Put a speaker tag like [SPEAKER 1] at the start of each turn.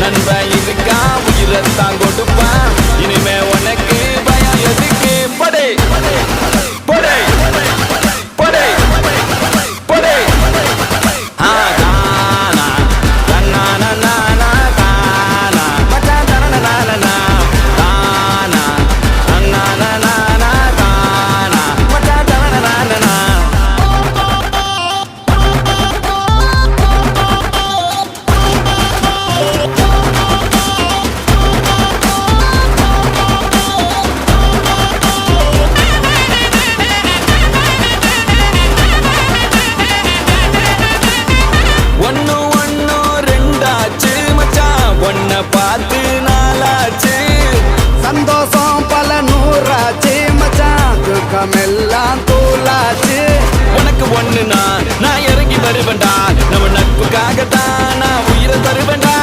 [SPEAKER 1] நண்பன் இதுக்காக
[SPEAKER 2] வருஷம் பல நூறாச்சு மச்சான். துக்கம் எல்லாம் தூளாச்சு.
[SPEAKER 1] உனக்கு ஒண்ணுனா நான் இறங்கி வருவேண்டா நம்ம நட்புக்காகத்தான் நான் உயிரை தருவேண்டா